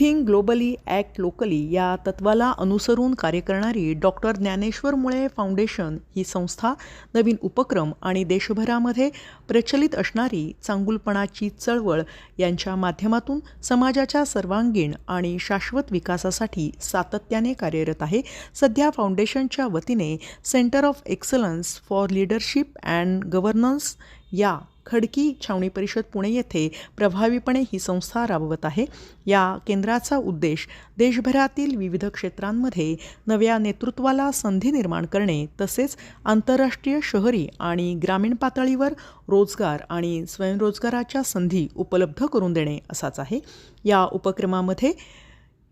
Think globally act locally या तत्वाला अनुसरून कार्य करणारी डॉक्टर ज्ञानेश्वर मुळे फाउंडेशन ही संस्था नवीन उपक्रम आणि देशभरामध्ये प्रचलित असणारी चांगुलपणाची चळवळ यांच्या माध्यमातून समाजाच्या सर्वांगीण आणि शाश्वत विकासासाठी सातत्याने कार्यरत आहे. सध्या फाउंडेशनच्या वतीने centre of excellence for leadership and governance या खडकी छावणी परिषद पुणे येथे प्रभावीपणे ही संस्था राबवत आहे. या केंद्राचा उद्देश देशभरातील विविध क्षेत्रांमध्ये नव्या नेतृत्वाला संधी निर्माण करणे तसेच आंतरराष्ट्रीय शहरी आणि ग्रामीण पातळीवर रोजगार आणि स्वयंरोजगाराच्या संधी उपलब्ध करून देणे असाच आहे. या उपक्रमामध्ये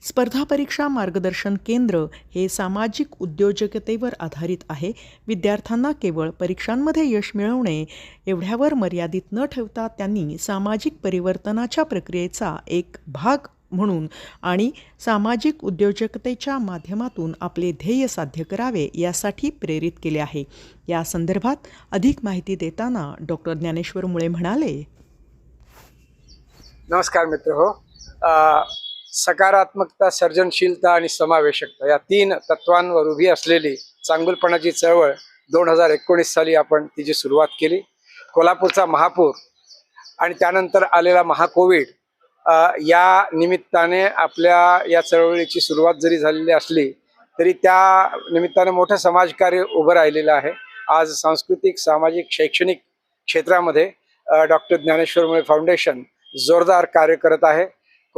स्पर्धा परीक्षा मार्गदर्शन केंद्र हे सामाजिक उद्योजकतेवर आधारित आहे. विद्यार्थ्यांना केवळ परीक्षांमध्ये यश मिळवणे एवढ्यावर मर्यादित न ठेवता त्यांनी सामाजिक परिवर्तनाच्या प्रक्रियेचा एक भाग म्हणून आणि सामाजिक उद्योजकतेच्या माध्यमातून आपले ध्येय साध्य करावे यासाठी प्रेरित केले आहे. या संदर्भात अधिक माहिती देताना डॉक्टर ज्ञानेश्वर मुळे म्हणाले. नमस्कार मित्र हो. सकारात्मकता सर्जनशीलता आणि समावेशकता या तीन तत्वांवर उभी असलेली चांगुलपणाची चळवळ दोन हजार एकोणीस साली आपण तिची सुरुवात केली. कोल्हापूरचा महापूर आणि त्यानंतर आलेला महाकोविड या निमित्ताने आपल्या या चळवळीची सुरुवात जरी झालेली असली तरी त्या निमित्ताने मोठं समाजकार्य उभं राहिलेलं आहे. आज सांस्कृतिक सामाजिक शैक्षणिक क्षेत्रामध्ये डॉक्टर ज्ञानेश्वर मुळे फाउंडेशन जोरदार कार्य करत आहे.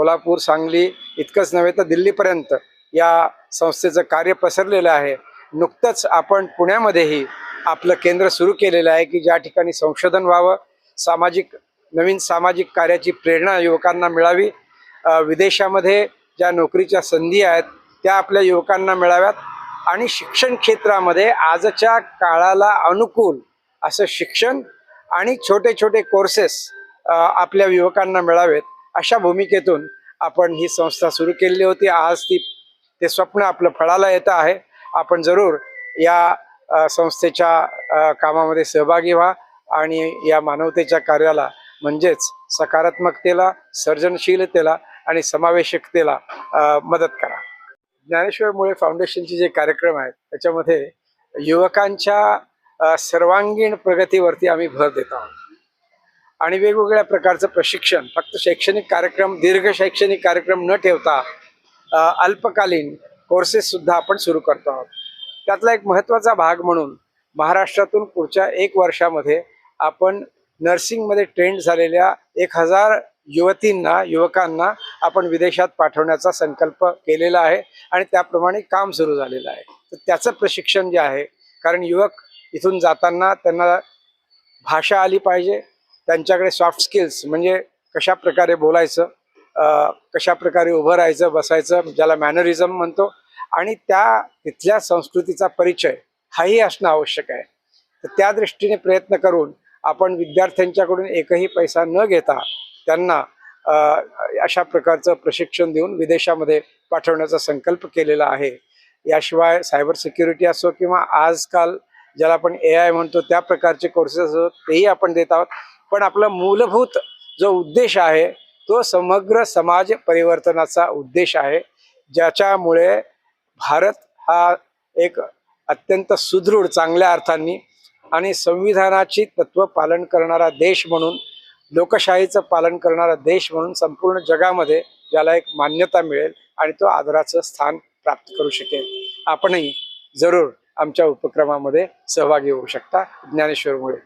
कोल्हापूर सांगली इतकंच नव्हे तर दिल्लीपर्यंत या संस्थेचं कार्य पसरलेलं आहे. नुकतंच आपण पुण्यामध्येही आपलं केंद्र सुरू केलेलं आहे की ज्या ठिकाणी संशोधन व्हावं सामाजिक नवीन सामाजिक कार्याची प्रेरणा युवकांना मिळावी. विदेशामध्ये ज्या नोकरीच्या संधी आहेत त्या आपल्या युवकांना मिळाव्यात आणि शिक्षण क्षेत्रामध्ये आजच्या काळाला अनुकूल असं शिक्षण आणि छोटे छोटे कोर्सेस आपल्या युवकांना मिळावेत. अशा भूमिकेतून आपण ही संस्था सुरू केलेली होती. आज ती ते स्वप्न आपलं फळाला येतं आहे. आपण जरूर या संस्थेच्या कामामध्ये सहभागी व्हा आणि या मानवतेच्या कार्याला म्हणजेच सकारात्मकतेला सर्जनशीलतेला आणि समावेशकतेला मदत करा. ज्ञानेश्वर मुळे फाउंडेशनचे जे कार्यक्रम आहेत त्याच्यामध्ये युवकांच्या सर्वांगीण प्रगतीवरती आम्ही भर देत. आहोत आणि वेगवेगळ्या प्रकारचं प्रशिक्षण. फक्त शैक्षणिक कार्यक्रम दीर्घ शैक्षणिक कार्यक्रम न ठेवता अल्पकालीन कोर्सेससुद्धा आपण सुरू करतो आहोत. त्यातला एक महत्त्वाचा भाग म्हणून महाराष्ट्रातून पुढच्या एक वर्षामध्ये आपण नर्सिंगमध्ये ट्रेंड झालेल्या एक हजार युवतींना युवकांना आपण विदेशात पाठवण्याचा संकल्प केलेला आहे आणि त्याप्रमाणे काम सुरू झालेलं आहे. तर त्याचं प्रशिक्षण जे आहे कारण युवक इथून जाताना त्यांना भाषा आली पाहिजे त्यांच्याकडे सॉफ्ट स्किल्स म्हणजे कशा प्रकारे बोलायचं कशा प्रकारे उभं राहायचं बसायचं ज्याला मॅनरिझम म्हणतो आणि त्या तिथल्या संस्कृतीचा परिचय हाही असणं आवश्यक आहे. तर त्या दृष्टीने प्रयत्न करून आपण विद्यार्थ्यांच्याकडून एकही पैसा न घेता त्यांना अशा प्रकारचं प्रशिक्षण देऊन विदेशामध्ये पाठवण्याचा संकल्प केलेला आहे. याशिवाय सायबर सिक्युरिटी असो किंवा आजकाल ज्याला आपण ए आय म्हणतो त्या प्रकारचे कोर्सेस असो तेही आपण देत आहोत. पण आपला मूलभूत जो उद्देश आहे तो समग्र समाज परिवर्तनाचा उद्देश आहे. ज्याच्यामुळे भारत हा एक अत्यंत सुदृढ चांगल्या अर्थांनी आणि संविधानाची तत्व पालन करणारा देश म्हणून लोकशाहीचं पालन करणारा देश म्हणून संपूर्ण जगामध्ये ज्याला एक मान्यता मिळेल आणि तो आदराचं स्थान प्राप्त करू शकेल. आपणही जरूर आमच्या उपक्रमामध्ये सहभागी होऊ शकता. ज्ञानेश्वरमुळे